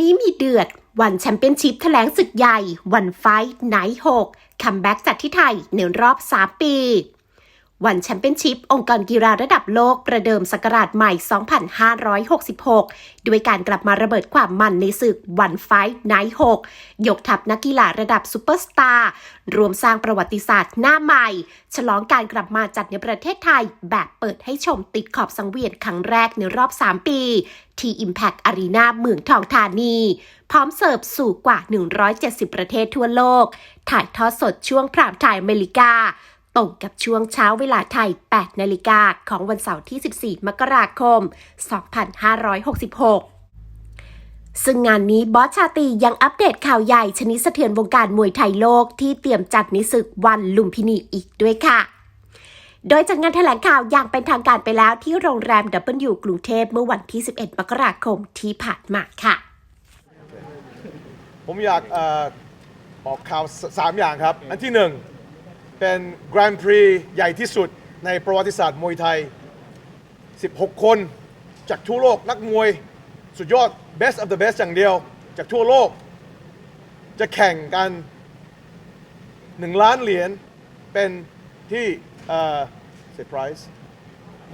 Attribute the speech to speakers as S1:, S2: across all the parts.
S1: นี้มีเดือด วันแชมเปี้ยนชิพแถลงศึกใหญ่ วันไฟท์ไนท์หกคัมแบ็กจากที่ไทยในรอบ 3 ปี วันแชมเปี้ยนชิพองค์กรกีฬาระดับโลกประเดิมศักราชใหม่ 2566 ด้วยการกลับมาระเบิดความมันในศึกวันไฟท์ไนท์6ยกทัพนักกีฬาระดับซูเปอร์สตาร์รวมสร้างประวัติศาสตร์หน้าใหม่ ฉลองการกลับมาจัดในประเทศไทย แบบเปิดให้ชมติดขอบสังเวียนครั้งแรกในรอบ 3 ปี ที่ Impact Arena เมืองทองธานี พร้อมเสิร์ฟสู่กว่า 170 ประเทศทั่วโลก ถ่ายทอดสดช่วงพรามไทม์อเมริกา ตรงกับช่วงเช้าเวลาไทย 8 นาฬิกาของวันเสาร์ที่ 14 มกราคม 2566ซึ่งงานนี้บอสชาตียังอัปเดตข่าวใหญ่ชนิดสะเทือนวงการมวยไทยโลกที่เตรียมจัดในศึกวันลุมพินีอีกด้วยค่ะ โดยจากงานแถลงข่าวอย่างเป็นทางการไปแล้วที่โรงแรม W กรุงเทพเมื่อวันที่ 11 มกราคมที่ผ่านมาค่ะ
S2: ผมอยากออบอกข่าวสสามอย่างครับ อันที่หนึ่ง เป็นแกรนด์พรีใหญ่ที่สุดในประวัติศาสตร์มวยไทย 16 คนจากทั่วโลกนักมวยสุดยอด best of the best อย่างเดียว จากทั่วโลก จะแข่งกัน 1 ล้านเหรียญเป็นที่เอ่อ surprise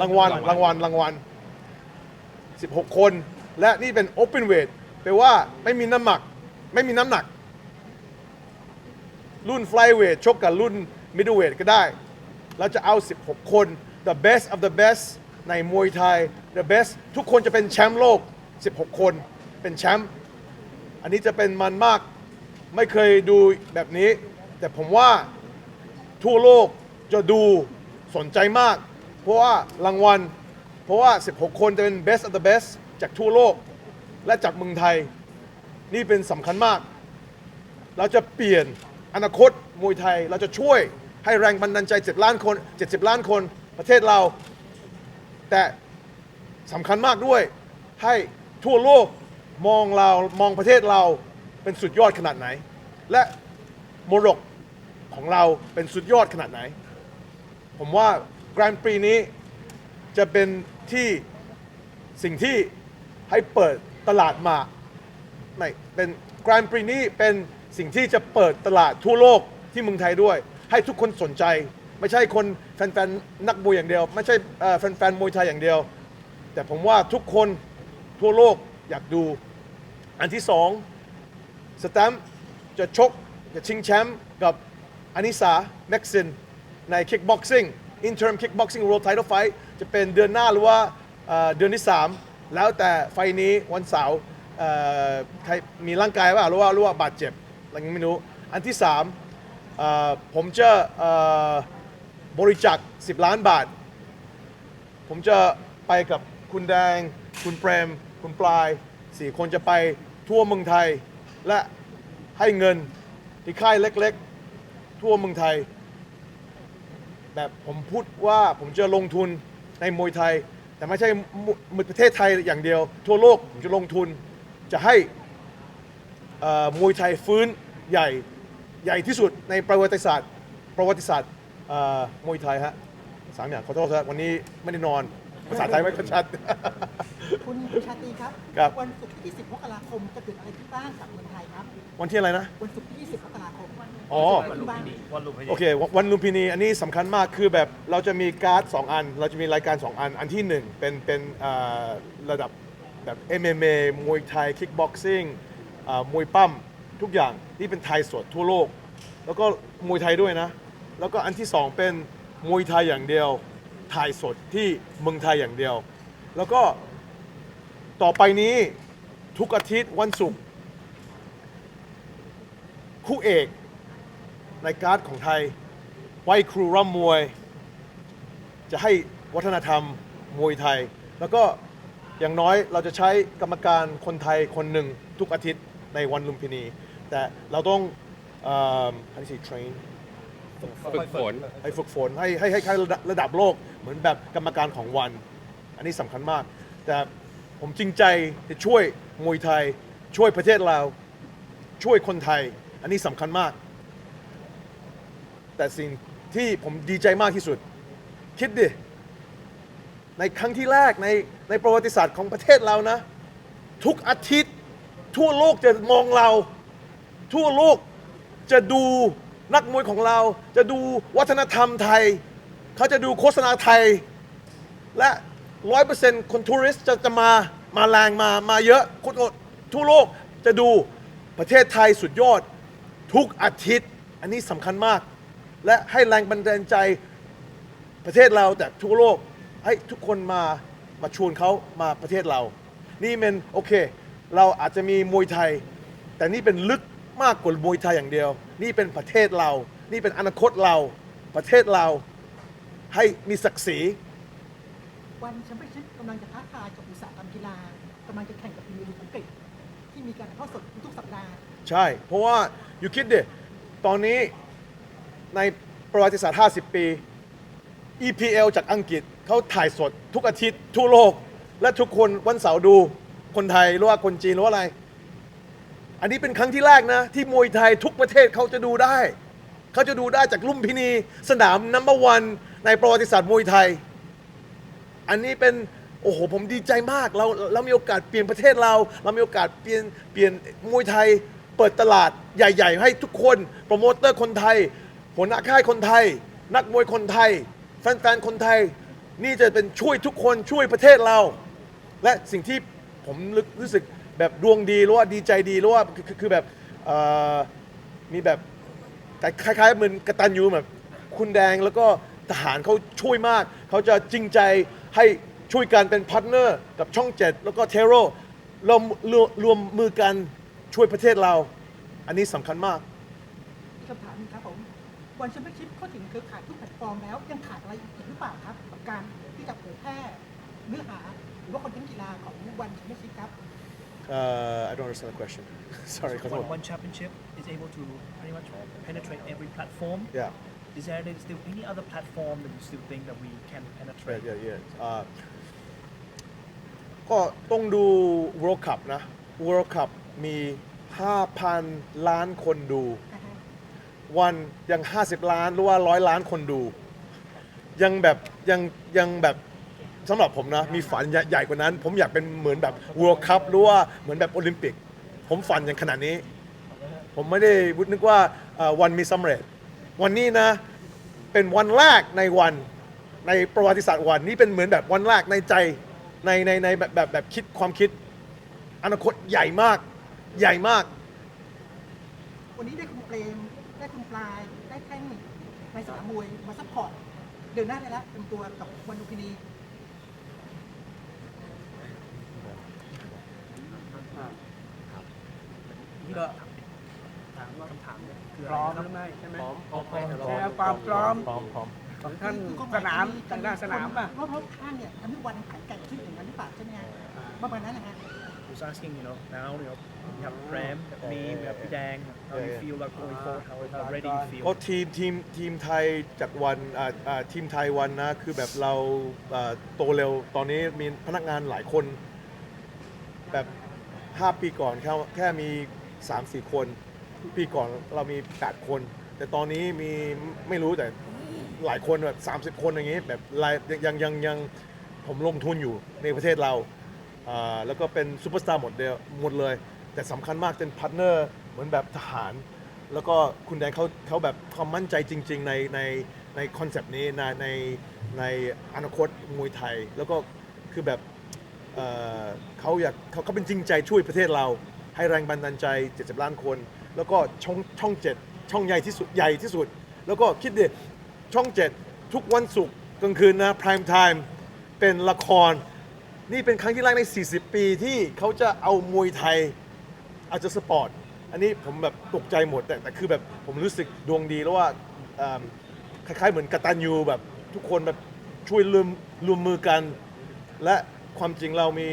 S2: รางวัลรางวัลรางวัล 16 คน และนี่เป็น open weight แปลว่าไม่มีน้ำหนัก ไม่มีน้ำหนัก รุ่น flyweight ชกกับรุ่น middleweight ก็ได้ เราจะเอา 16 คน the best of the best ในมวยไทย the best ทุกคนจะเป็นแชมป์โลก 16 คน เป็นแชมป์ อันนี้จะเป็นมันมาก ไม่เคยดูแบบนี้ แต่ผมว่าทั่วโลกจะดูสนใจมาก เพราะว่ารางวัล เพราะว่า 16 คนจะเป็น best of the best จากทั่วโลก และจากเมืองไทย นี่เป็นสำคัญมาก เราจะเปลี่ยนอนาคตมวยไทย เราจะช่วย ให้แรงบันดาลใจ7ล้านคน 70 ล้านคนประเทศเรา แต่สำคัญมากด้วย ให้ทั่วโลกมองเรามองประเทศเราเป็นสุดยอดขนาดไหน และมรดกของเราเป็นสุดยอดขนาดไหน ผมว่าแกรนด์ปรีนี้จะเป็นที่สิ่งที่ให้เปิดตลาดมาไม่เป็นแกรนด์ปรีนี้เป็นสิ่งที่จะเปิดตลาดทั่วโลกที่เมืองไทยด้วย ให้ทุกคนสนใจ ไม่ใช่คนแฟนๆนักมวยอย่างเดียว ไม่ใช่เอ่อแฟนๆมวยไทยอย่างเดียว แต่ผมว่าทุกคนทั่วโลกอยากดู อันที่สองสแตมจะชกจะชิงแชมป์กับอานิสาแม็กซินใน Kickboxing Interim Kickboxing World Title Fight จะเป็นเดือนหน้าหรือว่าเดือนที่ 3 แล้วแต่ไฟล์นี้วันเสาร์ใครมีร่างกายว่าหรือว่าหรือว่าบาดเจ็บอะไรเงี้ไม่รู้ อันที่ 3 เอ่อผมจะเอ่อบริจาค10 ล้านบาท ผมจะไปกับคุณแดง คุณเปรม คุณปลายสี่คนจะไปทั่วเมืองไทย และให้เงินที่ค่ายเล็กๆ ทั่วเมืองไทย แบบผมพูดว่าผมจะลงทุนในมวยไทย แต่ไม่ใช่มวยประเทศไทยอย่างเดียว ทั่วโลกผมจะลงทุนจะให้เอ่อมวยไทยฟื้นใหญ่ ใหญ่ที่สุดในประวัติศาสตร์ ประวัติศาสตร์เอ่อมวยไทยฮะสามอย่างขอโทษครับวันนี้ไม่ได้นอน ภาษาไทยไม่ค่อยชัด
S3: คุณชาตรีครับ
S2: ครับ
S3: วันศุกร์ที่10มกราคมจะเกิดอะไรขึ้นบ้างกับเมืองไทยครับ
S2: วันที่อะไรนะ
S3: วันศุกร์ที่10มกราคม
S2: อ๋อ
S3: วันบ้าง
S2: โอเควันวันลุมพินีอันนี้สำคัญมากคือแบบเราจะมีการ์ด 2 อัน เราจะมีรายการ 2 อัน อันที่ 1 เป็นเป็นเอ่อระดับแบบ MMA มวยไทย คิกบ็อกซิ่งมวยปั้ม ทุกอย่างที่เป็นไทยสดทั่วโลก แล้วก็มวยไทยด้วยนะ แล้วก็อันที่2เป็นมวยไทยอย่างเดียวถ่ายสดที่เมืองไทยอย่างเดียว แล้วก็ต่อไปนี้ทุกอาทิตย์วันศุกร์คู่เอกในการ์ดของไทยไหว้ครูร่ำมวย จะให้วัฒนธรรมมวยไทย แล้วก็อย่างน้อยเราจะใช้กรรมการคนไทยคนหนึ่งทุกอาทิตย์ในวันลุมพินี แต่เราต้องเอ่อ how do you say train
S4: ฝึกฝน
S2: ให้ฝึกฝนให้ให้ให้ให้ระดับระดับโลกเหมือนแบบกรรมการของวัน อันนี้สำคัญมาก แต่ผมจริงใจจะช่วยมวยไทย ช่วยประเทศเราช่วยคนไทย อันนี้สำคัญมาก แต่สิ่งที่ผมดีใจมากที่สุด คิดดิ ในครั้งที่แรกในในประวัติศาสตร์ของประเทศเรานะ ทุกอาทิตย์ทั่วโลกจะมองเรา ทั่วโลกจะดูนักมวยของเรา จะดูวัฒนธรรมไทย เขาจะดูโฆษณาไทย และร้อยเปอร์เซ็นต์คนทัวริสจะจะมามาแรงมามาเยอะคนทั่วโลกจะดูประเทศไทยสุดยอดทุกอาทิตย์ อันนี้สำคัญมาก และให้แรงบันดาลใจประเทศเราแต่ทั่วโลก ให้ทุกคนมามาชวนเขามาประเทศเรา นี่เป็นโอเค เราอาจจะมีมวยไทย แต่นี่เป็นลึก มากกว่ามวยไทยอย่างเดียว นี่เป็นประเทศเรา นี่เป็นอนาคตเรา ประเทศเราให้มีศักดิ์ศรี
S3: วันแชมเปี้ยนชิพกำลังจะท้าทายกับอุตสาหกรรมกีฬากำลังจะแข่งกับพรีเมียร์ลีกอังกฤษที่มีการถ่ายทอดสดทุกๆสัปดาห์
S2: ใช่ เพราะว่าอยู่คิดดิตอนนี้ในประวัติศาสตร์ 50 ปี EPL จากอังกฤษเขาถ่ายสดทุกอาทิตย์ทั่วโลก และทุกคนวันเสาร์ดูคนไทยหรือว่าคนจีนหรือว่าอะไร อันนี้เป็นครั้งที่แรกนะ ที่มวยไทยทุกประเทศเขาจะดูได้ เขาจะดูได้จากลุ่มพินี สนามนัมเบอร์วันในประวัติศาสตร์มวยไทย อันนี้เป็นโอ้โหผมดีใจมากเราเรามีโอกาสเปลี่ยนประเทศเรา เรามีโอกาสเปลี่ยนเปลี่ยนมวยไทย เปิดตลาดใหญ่ ๆ ให้ทุกคนโปรโมเตอร์คนไทยหัวหน้าค่ายคนไทย นักมวยคนไทย แฟนๆคนไทย นี่จะเป็นช่วยทุกคนช่วยประเทศเรา และสิ่งที่ผมรู้รู้สึก แบบดวงดีหรือว่าดีใจดีหรือว่าคือคือคือแบบเอ่อมีแบบแคล้ายๆเหมือนกตัญญูแบบคุณแดงแล้วก็ทหารเขาช่วยมาก เขาจะจริงใจให้ช่วยกันเป็นพาร์ทเนอร์กับช่องเจ็ดแล้วก็เทโรเรารวมรวมมือกันช่วยประเทศเรา อันนี้สำคัญมาก
S3: มีคำถามหนึงครับผมวันแชมเปี้ยนชิพเข้าถึงเครือข่ายทุกแพลตฟอร์มแล้วยังขาดอะไรอีกหรือเปล่าครับกับการที่จะเผยแพร่เนื้อหา หรือว่าคอนเทนต์กีฬาของวันแชมเปี้ยนชิพครับ
S2: uh, I don't understand the question sorry ขอโทษ
S5: One, one championship is able to pretty much penetrate every platform.
S2: yeah
S5: Is there still any other platform that you still think that we can
S2: yeah
S5: penetrate?
S2: yeah yeah อ่าก็ต้องดู World Cup นะ World Cup มี 5,000 ล้านคนดู วันยัง 50 ล้านหรือว่าร้อยล้านคนดู ยังแบบยังยังแบบ สำหรับผมนะ มีฝันใหญ่กว่านั้น ผมอยากเป็นเหมือนแบบ World Cup หรือว่าเหมือนแบบโอลิมปิก ผมฝันอย่างขนาดนี้ ผมไม่ได้นึกว่าเอ่อวันมีสำเร็จ วันนี้นะ เป็นวันแรกในวันในประวัติศาสตร์วันนี้เป็นเหมือนแบบวันแรกในใจในในในแบบแบบแบบคิดความคิด อนาคตใหญ่มาก ใหญ่มาก
S3: วันนี้ได้คุณเปรมได้คุณปลายได้แท่งในสนามมวยมาซัพพอร์ตเดินหน้าได้แล้วเป็นตัวกับวันลุมพินี
S5: ก็ถามว่าคำถามเนี่ยคือ
S6: พร้อม
S5: อะ
S6: ห
S5: ไร
S6: รือไม่ใช่ไหม
S5: พร้อมพร้อม
S6: แสดงความพร้อม
S2: พร้อมพร้อม
S6: ของท่านสนามทางด้านสนามป่ะ
S3: รอบรอบข้างเนี่ยทำให้วันแข็งแกร่งขึ้นอย่างนั้นหรือเปล่าใช่ไหมฮะประมาณนั้นนะฮะ
S5: was asking you know now you know we have Prem we have me we have Dang how
S2: Yeah,
S5: you
S2: yeah.
S5: feel like going forward how, how ready you feel
S2: ก็ทีมทีมทีมไทยจากวันอ่าอ่าทีมไทยวันนะ คือแบบเราอ่าโตเร็ว ตอนนี้มีพนักงานหลายคน แบบ 5 ปีก่อนแค่แค่มี 3-4 คนปีก่อนเรามี 8 คน แต่ตอนนี้มีไม่รู้แต่หลายคนแบบ30 คนอย่างนี้แบบรายยังยังยังผมลงทุนอยู่ในประเทศเราอ่าแล้วก็เป็นซูเปอร์สตาร์หมดเดียวหมดเลย แต่สำคัญมากเป็นพาร์ทเนอร์เหมือนแบบทหาร แล้วก็คุณแดงเขาเขาแบบความมั่นใจจริง ๆ ในในในคอนเซปต์นี้ในในในอนาคตมวยไทย แล้วก็คือแบบเอ่อเขาอยากเขาเขาเป็นจริงใจช่วยประเทศเรา ให้แรงบันดาลใจ 70 ล้านคน แล้วก็ช่องช่องเจ็ดช่องใหญ่ที่สุดใหญ่ที่สุด แล้วก็คิดดิช่องเจ็ดทุกวันศุกร์กลางคืนนะ prime time เป็นละคร นี่เป็นครั้งที่แรกใน 40 ปีที่เขาจะเอามวยไทยอาจจะสปอร์ต อันนี้ผมแบบตกใจหมดแต่แต่คือแบบผมรู้สึกดวงดีแล้วว่าคล้ายๆเหมือนกตัญญูแบบทุกคนแบบช่วยรวมรวมมือกัน และความจริงเรามี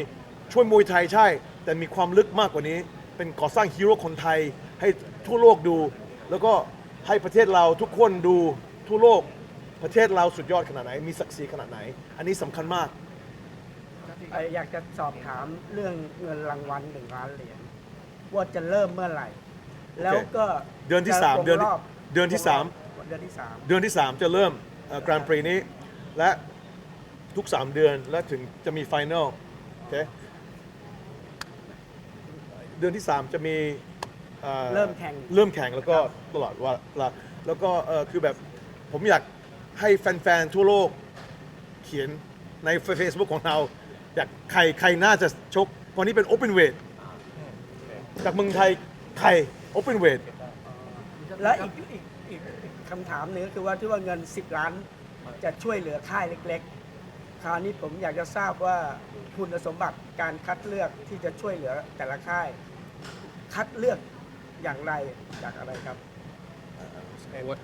S2: ช่วยมวยไทยใช่ แต่มีความลึกมากกว่านี้ เป็นก่อสร้างฮีโร่คนไทยให้ทั่วโลกดู แล้วก็ให้ประเทศเราทุกคนดูทั่วโลกประเทศเราสุดยอดขนาดไหน มีศักดิ์ศรีขนาดไหน อันนี้สำคัญมาก
S6: เอ่ออยากจะสอบถามเรื่องเงินรางวัลหนึ่งล้านเหรียญว่าจะเริ่มเมื่อไหร่ แล้วก็
S2: เดือนที่
S6: จะ
S2: สาม
S6: ส่ง
S2: เดือนที่
S6: รบ
S2: เดือนที่สาม
S6: เดือนที่สาม
S2: เดือนที่ 3 จะเริ่มกรานปรีนี้ และทุก 3 เดือนและถึงจะมีไฟแนลโอเค เดือนที่ 3 จะมีอ่อ
S6: เริ่มแข่ง
S2: เริ่มแข่งแล้วก็ตลอดเว่าแล้วก็เอ่อคือแบบผมอยากให้แฟนๆทั่วโลกเขียนใน Facebook ของเรา อยากใครใครน่าจะชกวันนี้เป็น Open Weight จากเมืองไทยใคร Open Weight
S6: และอีกอีกอีกอีกคำถามหนึ่งก็คือว่าที่ว่าเงิน 10 ล้านจะช่วยเหลือค่ายเล็ก ๆ คราวนี้ผมอยากจะทราบว่าคุณสมบัติการคัดเลือกที่จะช่วยเหลือแต่ละค่าย คัดเลือกอย่างไรจากอะไรครับ
S4: What,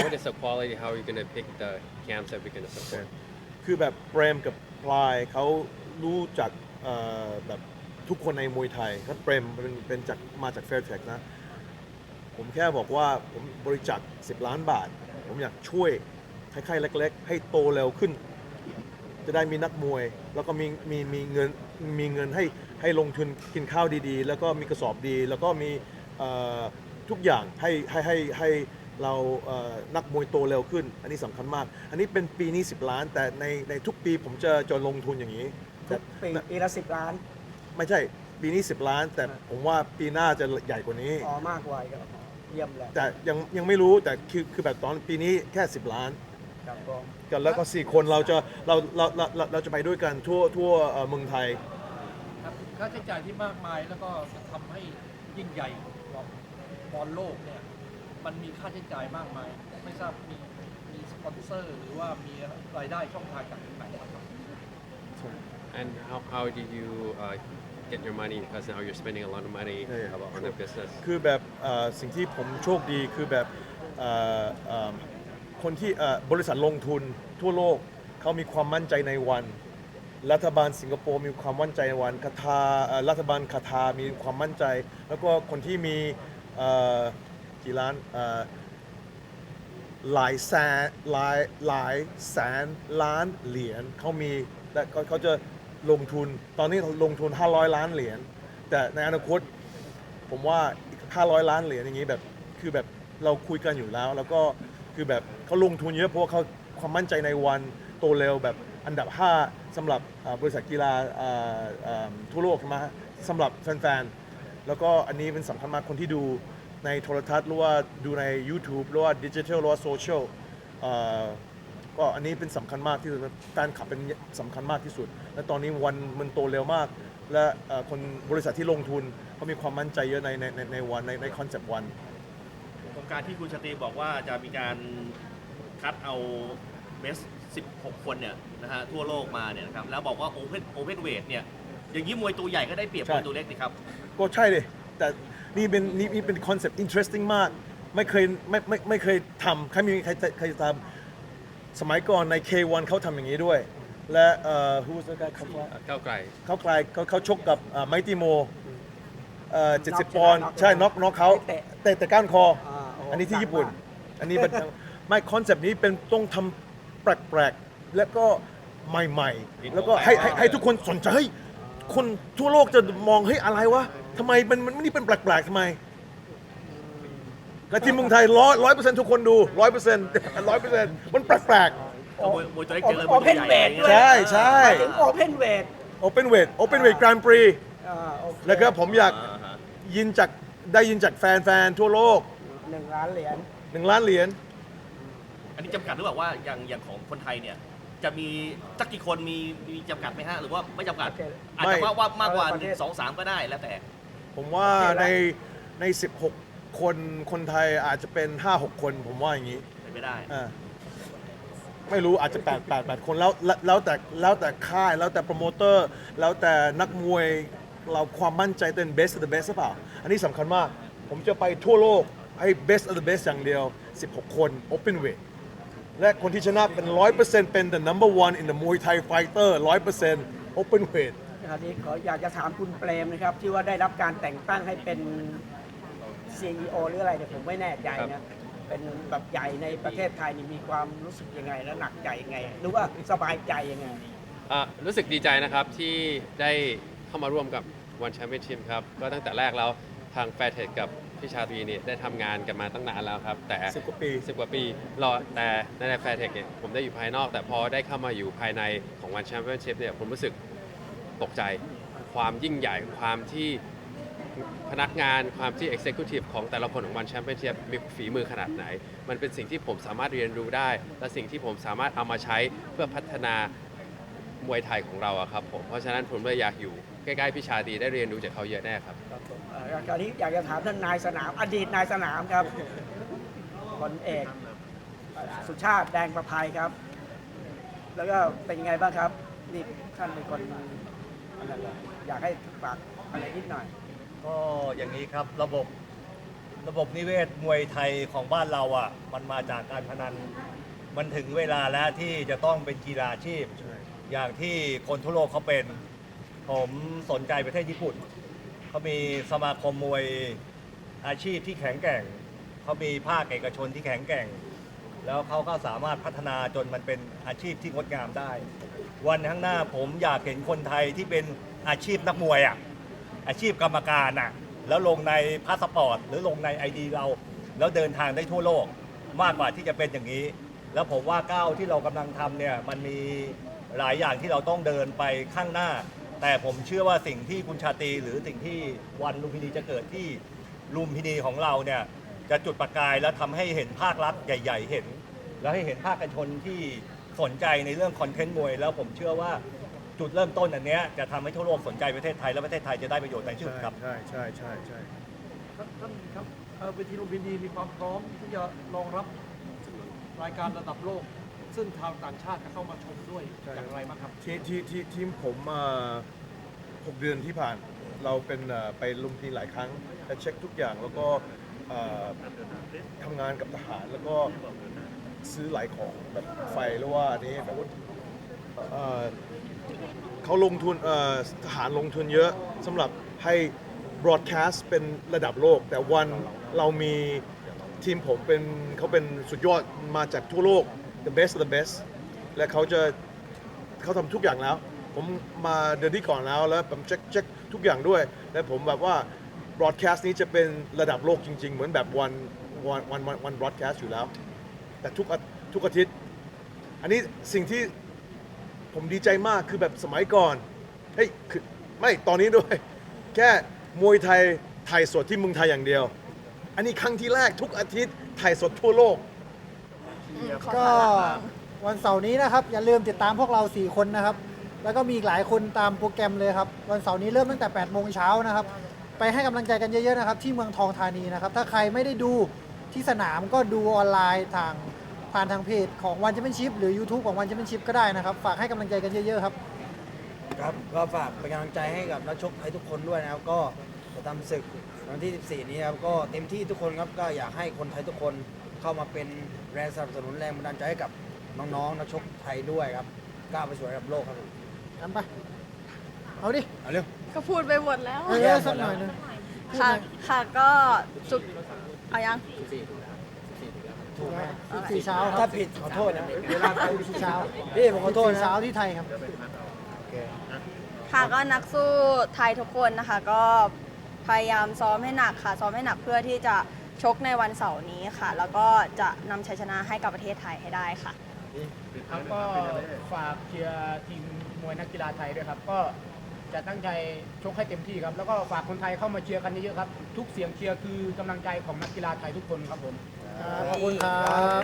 S4: what is the quality? How are you going to pick the camps that we're going to support?
S2: คือแบบเปรมกับพลายเขารู้จักเอ่อแบบทุกคนในมวยไทยเขาเปรมเป็นเป็นจากมาจาก Fairtrack นะ ผมแค่บอกว่าผมบริจาค10 ล้านบาท ผมอยากช่วยค่ายๆเล็ก ๆ ให้โตเร็วขึ้น จะได้มีนักมวย แล้วก็มีมีมีเงินมีเงินให้ ให้ลงทุนกินข้าวดีๆ แล้วก็มีกระสอบดี แล้วก็มีเอ่อทุกอย่างให้ให้ให้ให้เราเอ่อนักมวยโตเร็วขึ้น อันนี้สำคัญมาก อันนี้เป็นปีนี้ 10 ล้าน แต่ในในทุกปีผมจะจะลงทุนอย่างนี้
S6: ทุกปีปีละ10 ล้าน
S2: ไม่ใช่ปีนี้ 10 ล้าน แต่ผมว่าปีหน้าจะใหญ่กว่านี้
S6: อ๋อมากกว่าอีกครับเยี่ยมเลย
S2: แต่ยังยังไม่รู้แต่คือคือแบบตอนปีนี้แค่ 10 ล้าน
S6: ครับผม
S2: กันแล้วก็สี่คนเราจะเราเราเราเราเราจะไปด้วยกันทั่วทั่วเอ่อเมืองไทย
S7: ครับค่าใช้จ่ายที่มากมายแล้วก็จะทำให้ยิ่งใหญ่กว่าบอลโลกเนี่ยมันมีค่าใช้จ่ายมากมาย ไม่ทราบมีมีสปอนเซอร์หรือว่ามีรายได้ช่องทางจากไหนบ้างครับ
S4: And how, how do you uh, get your money? Because now you're spending a lot of money
S2: Yeah, yeah,
S4: about- on the business.
S2: คือแบบเอ่อสิ่งที่ผมโชคดีคือแบบเอ่อเอิ่มคนที่เอ่อบริษัทลงทุนทั่วโลกเขามีความมั่นใจในวัน รัฐบาลสิงคโปร์มีความมั่นใจในวันคาทาเอ่อรัฐบาลคาทามีความมั่นใจ แล้วก็คนที่มีเอ่อกี่ล้านเอ่อหลายแสนหลายหลายแสนล้านเหรียญเขามีและเขาเขาจะลงทุนตอนนี้ลงทุน 500 ล้านเหรียญแต่ในอนาคตผมว่าอีก500 ล้านเหรียญอย่างนี้แบบคือแบบเราคุยกันอยู่แล้ว แล้วก็คือแบบเขาลงทุนเยอะเพราะว่าเขาความมั่นใจในวันโตเร็วแบบ อันดับ 5สำหรับบริษัทกีฬาทั่วโลกมฮะสำหรับแฟนๆ แล้วก็อันนี้เป็นสำคัญมากคนที่ดูในโทรทัศน์หรือว่าดูใน YouTube หรือว่าดิจิทัลหรือว่าโซเชียลก็อันนี้เป็นสำคัญมากที่สุดแฟนคลับเป็นสำคัญมากที่สุด และตอนนี้วันมันโตเร็วมาก และคนบริษัทที่ลงทุนเขามีความมั่นใจเยอะในในในในวันในในคอนเซปต์วัน
S8: โครงการที่คุณชตรีบอกว่าจะมีการคัดเอาเบส 16 คนเนี่ยนะฮะทั่วโลกมาเนี่ยนะครับแล้วบอกว่าโอเพนโอเพนเวทเนี่ยอย่างนี้มวยตัวใหญ่ก็ได้เปรียบ
S2: ใช่
S8: มวยตัวเล็กนี่ครับ
S2: ก็ใช่เลยแต่นี่เป็นนี่นี่เป็นคอนเซปต์ interesting มาก ไม่เคยไม่ไม่ไม่เคยทำใครมีใครใครทำสมัยก่อนใน K1 เขาทำอย่างนี้ด้วย และเอ่อ who was the guy เขาว่า
S4: Uh, ก้าวไกล
S2: เขาไกลเขาเขาชกกับไมติโมเอ่อ
S6: น็อก
S2: 70ปอนด์
S6: น็อก
S2: ใช่น็อกน็อกเขา
S6: เตะ
S2: เตะแต่ก้านคอ
S6: อ่าโอ้โห
S2: อันนี้ที่
S6: หนัก
S2: ญี่ปุ่น
S6: มาก
S2: อันนี้เป็นไม่คอนเซปต์นี้เป็นต้องทำ แปลกๆ แล้วก็ใหม่ๆ แล้วก็ให้ให้ให้ทุกคนสนใจเฮ้ยคนทั่วโลกจะมองเฮ้ยอะไรวะทำไมมันมันนี่เป็นแปลกๆทำไมและทีมเมืองไทยร้อยร้อยเปอร์เซ็นต์ทุกคนดูร้อยเปอร์เซ็นต์ร้อยเปอร์เซ็นต์มันแปลก
S8: มวยมวยตัวเล็กเจอเลยม
S6: โอ
S8: วย
S6: เพ
S8: ตัวนใหญ่
S6: เว
S8: อะไร
S6: ท
S8: เงี้
S6: ด้วย
S8: ย
S2: ใช่ใช่
S6: ถึงโอเพนเวท
S2: ๆ Open Weight Open Weight Grand Prix แล้วก็ผมอยาก
S8: อ่าฮะ
S2: ยินจากได้ยินจากแฟนๆ ทั่วโลก
S6: หนึ่งล้านเหรียญ
S2: 1ล้านเหรียญ
S8: อั นนี้จำกัดหรือเปล่าว่าอย่างอย่างของคนไทยเนี่ย จะมีสักกี่คนมีมีจำกัดไหมฮะหรือว่าไม่จำกัด
S6: โอเค
S8: อาจจะว่าว่ามากกว่า
S6: ประเทศ
S8: สองสามก็ได้แล้วแต่
S2: ผมว่า
S6: โอเคแล้ว
S2: ในใน 16 คนคนไทยอาจจะเป็น 5-6 คนผมว่าอย่างนี้
S8: เป็นไม่ได้
S2: อ่าไม่รู้อาจจะ8 8 8คนแล้วแล้วแล้วแต่แล้วแต่ค่ายแล้วแต่โปรโมเตอร์ แล้วแต่นักมวยเราความมั่นใจเป็น best of the best หรือเปล่า อันนี้สำคัญมาก ผมจะไปทั่วโลกให้ best of the best อย่างเดียว 16 คน open weight และคนที่ชนะเป็น 100%เป็น the number one in the Muay Thai fighter 100% open weight
S6: อันนี้ขออยากจะถามคุณเปรมนะครับ ที่ว่าได้รับการแต่งตั้งให้เป็น CEO หรืออะไรเนี่ยผมไม่แน่ใจ
S4: ครั
S6: นะ
S4: บ
S6: เป็นแบบใหญ่ในประเทศไทยนี่มีความรู้สึกยังไง และหนักใจยังไง หรือว่าสบายใจยังไง
S4: อะรู้สึกดีใจนะครับที่ได้เข้ามาร่วมกับ One Championship ครับ ก็ตั้งแต่แรกแล้วทาง f a i r t e c h กับ พี่ชาตรีเนี่ยได้ทำงานกันมาตั้งนานแล้วครับ แต่
S2: 10กว่าปี
S4: 10 กว่าปีรอแต่ใน f a i r t e c h เนี่ยผมได้อยู่ภายนอก แต่พอได้เข้ามาอยู่ภายในของ One Championship เนี่ยผมรู้สึกตกใจความยิ่งใหญ่ความที่พนักงานความที่ Executive ของแต่ละคนของวันแชมเปี้ยนชิพมีฝีมือขนาดไหน มันเป็นสิ่งที่ผมสามารถเรียนรู้ได้ และสิ่งที่ผมสามารถเอามาใช้เพื่อพัฒนามวยไทยของเราอะครับผมเพราะฉะนั้นผมเลยอยากอยู่ใกล้ๆพี่ชาดีได้เรียนรู้จากเขาเยอะแน่ครับ
S6: ครับผมเอ่อ คราวนี้อยากจะถามท่านนายสนาม อดีตนายสนามครับพลเอกเอ่อสุชาติแดงประภัยครับ แล้วก็เป็นยังไงบ้างครับ นี่ท่านเป็นคนอะไรเหรออยากให้ฝากอะไรนิดหน่อย
S9: ก็อย่างนี้ครับระบบระบบนิเวศมวยไทยของบ้านเราอะ มันมาจากการพนัน มันถึงเวลาแล้วที่จะต้องเป็นกีฬาอาชีพ อย่างที่คนทั่วโลกเขาเป็น ผมสนใจประเทศญี่ปุ่น เขามีสมาคมมวยอาชีพที่แข็งแกร่ง เขามีภาคเอกชนที่แข็งแกร่ง แล้วเขาก็สามารถพัฒนาจนมันเป็นอาชีพที่งดงามได้ วันข้างหน้าผมอยากเห็นคนไทยที่เป็นอาชีพนักมวยอะ อาชีพกรรมการน่ะ แล้วลงในพาสปอร์ต หรือลงในไอดีเรา แล้วเดินทางได้ทั่วโลกมากกว่าที่จะเป็นอย่างนี้ แล้วผมว่าก้าวที่เรากำลังทำเนี่ยมันมีหลายอย่างที่เราต้องเดินไปข้างหน้า แต่ผมเชื่อว่าสิ่งที่คุณชาตรีหรือสิ่งที่วันลุมพินีจะเกิดที่ลุมพินีของเราเนี่ยจะจุดประกายและทำให้เห็นภาครัฐใหญ่ ๆ เห็น แล้วให้เห็นภาคเอกชนที่สนใจในเรื่องคอนเทนต์มวย แล้วผมเชื่อว่าจุดเริ่มต้นอันเนี้ยจะทำให้ทั่วโลกสนใจประเทศไทยและประเทศไทยจะได้ประโยชน์ในที่สุดครับ
S2: ใช่ใช่ใช่ใช่
S7: ท่านท่านครับเอ่อเวทีลุมพินีมีความพร้อมที่จะรองรับรายการระดับโลก ซึ่งทางต่างชาติจะเข้ามาชมด้วยอย่างไรบ้างครับ
S2: ทีทีทีทีมผมมาหกเดือนที่ผ่าน เราเป็นเอ่อไปลุมพินีหลายครั้งและเช็คทุกอย่างแล้วก็เอ่อทำงานกับทหารแล้วก็ซื้อหลายของแบบไฟหรือว่าอันนี้แบบเอ่อเขาลงทุนเอ่อทหารลงทุนเยอะสำหรับให้บรอดแคสต์เป็นระดับโลก แต่วันเรามีทีมผมเป็นเขาเป็นสุดยอดมาจากทั่วโลก the best of the best และเขาจะเขาทำทุกอย่างแล้ว ผมมาเดือนที่ก่อนแล้วแล้วผมเช็คเช็คทุกอย่างด้วย และผมแบบว่าบ r อ a แคสต์นี้จะเป็นระดับโลกจริง ๆ เหมือนแบบวันวันวันวันวันบ r อ a แคสต์อยู่แล้ว แต่ทุกอาทุกอาทิตย์ อันนี้สิ่งที่ผมดีใจมากคือแบบสมัยก่อนเฮ้ยคือไม่ตอนนี้ด้วย แค่มวยไทยถ่ายสดที่เมืองไทยอย่างเดียว อันนี้ครั้งที่แรกทุกอาทิตย์ถ่ายสดทั่วโลก
S10: ก็วันเสาร์นี้นะครับ อย่าลืมติดตามพวกเรา 4 คนนะครับ แล้วก็มีอีกหลายคนตามโปรแกรมเลยครับ วันเสาร์นี้เริ่มตั้งแต่8โมงเช้านะครับ ไปให้กำลังใจกันเยอะๆนะครับ ที่เมืองทองธานีนะครับ ถ้าใครไม่ได้ดูที่สนามก็ดูออนไลน์ทางผ่านทางเพจของวันแชมเปี้ยนชิพหรือ YouTube ของวันแชมเปี้ยนชิพก็ได้นะครับ ฝากให้กำลังใจกันเยอะๆครับ
S11: ครับก็ฝากเป็นกำลังใจให้กับนักชกไทยทุกคนด้วยนะครับ ก็จะทำศึกวันที่ 14 นี้ครับก็เต็มที่ทุกคนครับก็อยากให้คนไทยทุกคน เข้ามาเป็นแรงสนับสนุนแรงบันดาลใจให้กับน้องๆนักชกไทยด้วยครับก้าวไปสู่ระดับโลกครับผม
S10: กันไป เอาดิ
S2: เอาเร็ว
S12: ก็พูดไปหมดแล้ว
S10: เออสักหน่อยหนึงพูดห
S12: ค่ะ
S10: น่อย
S12: ค่ะก็จุดเอายัง
S10: ถูกไหม14เช้าค
S11: ถ้า
S10: รับ
S11: ผิดขอโทษนะเวลาไป
S10: 14เช้า
S11: พี่ผมขอโทษ
S10: 14
S11: นะ
S10: เช้าที่ไทยครับ
S12: ค่ะก็นักสู้ไทยทุกคนนะคะ ก็พยายามซ้อมให้หนักค่ะ ซ้อมให้หนักเพื่อที่จะ ชกในวันเสาร์นี้ค่ะ แล้วก็จะนำชัยชนะให้กับประเทศไทยให้ได้ค่ะ
S5: ครับก็ฝากเชียร์ทีมมวยนักกีฬาไทยด้วยครับ ก็จะตั้งใจชกให้เต็มที่ครับ แล้วก็ฝากคนไทยเข้ามาเชียร์กันเยอะๆครับ ทุกเสียงเชียร์คือกำลังใจของนักกีฬาไทยทุกคนครับผม
S10: ขอบคุณครับ